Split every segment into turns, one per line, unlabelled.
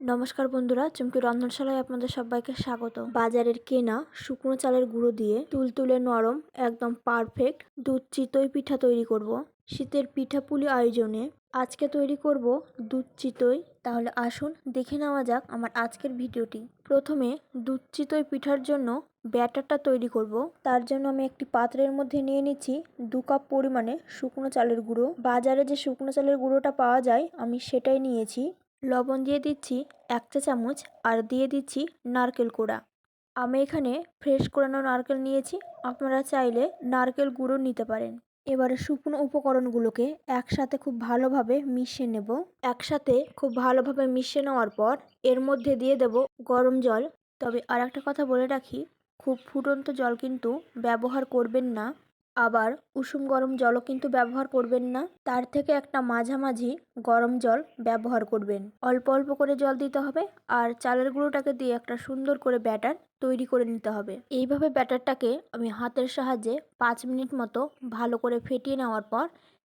নমস্কার বন্ধুরা, চুমকি রন্ধনশালায় আপনাদের সবাইকে স্বাগত বাজারের কেনা শুকনো চালের গুঁড়ো দিয়ে তুলতুলে নরম, একদম পারফেক্ট দুধ চিতই পিঠা তৈরি করব। শীতের পিঠাপুলি আয়োজনে আজকে তৈরি করব দুধ চিতই। তাহলে আসুন দেখে নেওয়া যাক আমার আজকের ভিডিওটি। প্রথমে দুধ চিতই পিঠার জন্য ব্যাটারটা তৈরি করব। তার জন্য আমি একটি পাত্রের মধ্যে নিয়ে নিচ্ছি দু কাপ পরিমাণে শুকনো চালের গুঁড়ো। বাজারে যে শুকনো চালের গুঁড়োটা পাওয়া যায়, আমি সেটাই নিয়েছি। লবণ দিয়ে দিচ্ছি এক চা চামচ আর দিয়ে দিচ্ছি নারকেল কোড়া। আমি এখানে ফ্রেশ কোড়ানো নারকেল নিয়েছি, আপনারা চাইলে নারকেল গুঁড়ো নিতে পারেন। এবারে শুকনো উপকরণগুলোকে একসাথে খুব ভালোভাবে মিশিয়ে নেব। একসাথে খুব ভালোভাবে মিশিয়ে নেওয়ার পর এর মধ্যে দিয়ে দেব গরম জল। তবে আর একটা কথা বলে রাখি, খুব ফুটন্ত জল কিন্তু ব্যবহার করবেন না। আবার উষুম গরম জলও কিন্তু ব্যবহার করবেন না। তার থেকে একটা মাঝামাঝি গরম জল ব্যবহার করবেন। অল্প অল্প করে জল দিতে হবে আর চালের গুঁড়োটাকে দিয়ে একটা সুন্দর করে ব্যাটার তৈরি করে নিতে হবে। এইভাবে ব্যাটারটাকে আমি হাতের সাহায্যে পাঁচ মিনিট মতো ভালো করে ফেটিয়ে নেওয়ার পর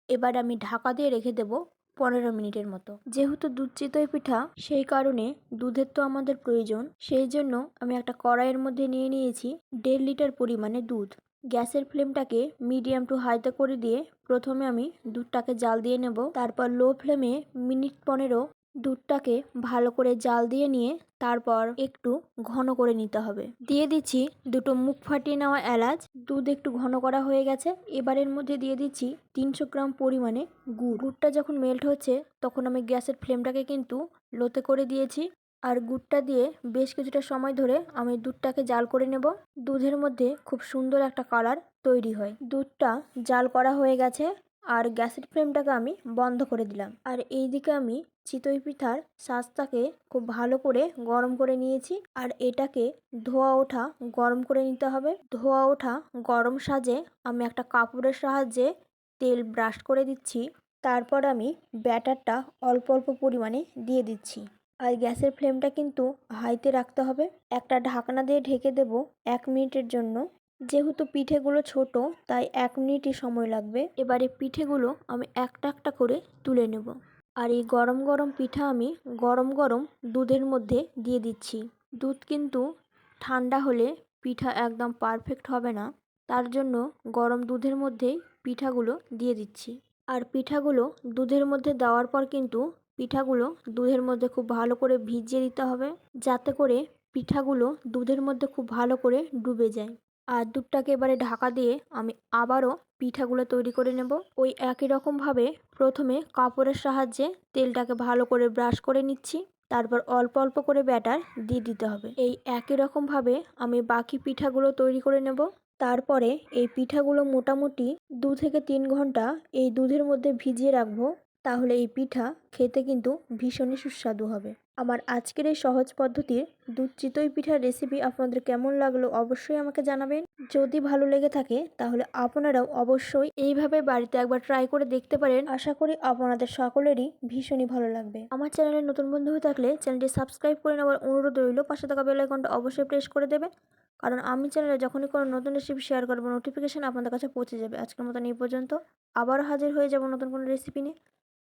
এবার আমি ঢাকা দিয়ে রেখে দেবো পনেরো মিনিটের মতো। যেহেতু দুধ চিতই পিঠা, সেই কারণে দুধের তো আমাদের প্রয়োজন, সেই জন্য আমি একটা কড়াইয়ের মধ্যে নিয়ে নিয়েছি দেড় লিটার পরিমাণে দুধ। গ্যাসের ফ্লেমটাকে মিডিয়াম টু হাইতে করে দিয়ে প্রথমে আমি দুধটাকে জাল দিয়ে নেব। তারপর লো ফ্লেমে মিনিট পনেরো দুধটাকে ভালো করে জাল দিয়ে নিয়ে তারপর একটু ঘন করে নিতে হবে। দিয়ে দিচ্ছি দুটো মুখ ফাটিয়ে নেওয়া এলাচ। দুধ একটু ঘন করা হয়ে গেছে। এবারের মধ্যে দিয়ে দিচ্ছি তিনশো গ্রাম পরিমাণে গুড়। গুড়টা যখন মেল্ট হচ্ছে, তখন আমি গ্যাসের ফ্লেমটাকে কিন্তু লোতে করে দিয়েছি। আর গুড়টা দিয়ে বেশ কিছুটা সময় ধরে আমি দুধটাকে জাল করে নেব। দুধের মধ্যে খুব সুন্দর একটা কালার তৈরি হয়। দুধটা জাল করা হয়ে গেছে আর গ্যাসের ফ্লেমটাকে আমি বন্ধ করে দিলাম। আর এই দিকে আমি চিতই পিঠার শাঁসটাকে খুব ভালো করে গরম করে নিয়েছি। আর এটাকে ধোয়া ওঠা গরম করে নিতে হবে। ধোয়া ওঠা গরম সাজে আমি একটা কাপড়ের সাহায্যে তেল ব্রাশ করে দিচ্ছি। তারপর আমি ব্যাটারটা অল্প অল্প পরিমাণে দিয়ে দিচ্ছি। আর গ্যাসের ফ্লেমটা কিন্তু হাইতে রাখতে হবে। একটা ঢাকনা দিয়ে ঢেকে দেব এক মিনিটের জন্য। যেহেতু পিঠেগুলো ছোট, তাই এক মিনিটই সময় লাগবে। এবারে পিঠেগুলো আমি একটা একটা করে তুলে নেব। আর এই গরম গরম পিঠা আমি গরম গরম দুধের মধ্যে দিয়ে দিচ্ছি। দুধ কিন্তু ঠান্ডা হলে পিঠা একদম পারফেক্ট হবে না। তার জন্য গরম দুধের মধ্যেই পিঠাগুলো দিয়ে দিচ্ছি। আর পিঠাগুলো দুধের মধ্যে দেওয়ার পর কিন্তু পিঠাগুলো দুধের মধ্যে খুব ভালো করে ভিজিয়ে দিতে হবে, যাতে করে পিঠাগুলো দুধের মধ্যে খুব ভালো করে ডুবে যায়। আর দুধটাকে এবারে ঢাকা দিয়ে আমি আবারও পিঠাগুলো তৈরি করে নেব। ওই একই রকমভাবে প্রথমে কাপড়ের সাহায্যে তেলটাকে ভালো করে ব্রাশ করে নিচ্ছি। তারপর অল্প অল্প করে ব্যাটার দিয়ে দিতে হবে। এই একই রকমভাবে আমি বাকি পিঠাগুলো তৈরি করে নেব। তারপরে এই পিঠাগুলো মোটামুটি দু থেকে তিন ঘণ্টা এই দুধের মধ্যে ভিজিয়ে রাখব। তাহলে এই পিঠা খেতে কিন্তু ভীষণই সুস্বাদু হবে। আমার আজকের এই সহজ পদ্ধতির দুধ চিতই পিঠার রেসিপি আপনাদের কেমন লাগল অবশ্যই আমাকে জানাবেন। যদি ভালো লেগে থাকে তাহলে আপনারাও অবশ্যই এইভাবে বাড়িতে একবার ট্রাই করে দেখতে পারেন। আশা করি আপনাদের সকলেরই ভীষণই ভালো লাগবে। আমার চ্যানেলে নতুন বন্ধু হয়ে থাকলে চ্যানেলটি সাবস্ক্রাইব করে নেওয়ার অনুরোধ রইল। পাশে থাকা বেল আইকনটা অবশ্যই প্রেস করে দেবেন। কারণ আমি চ্যানেলে যখনই কোনো নতুন রেসিপি শেয়ার করব নোটিফিকেশান আপনাদের কাছে পৌঁছে যাবে। আজকের মতন এই পর্যন্ত। আবার হাজির হয়ে যাব নতুন কোনো রেসিপি নিয়ে।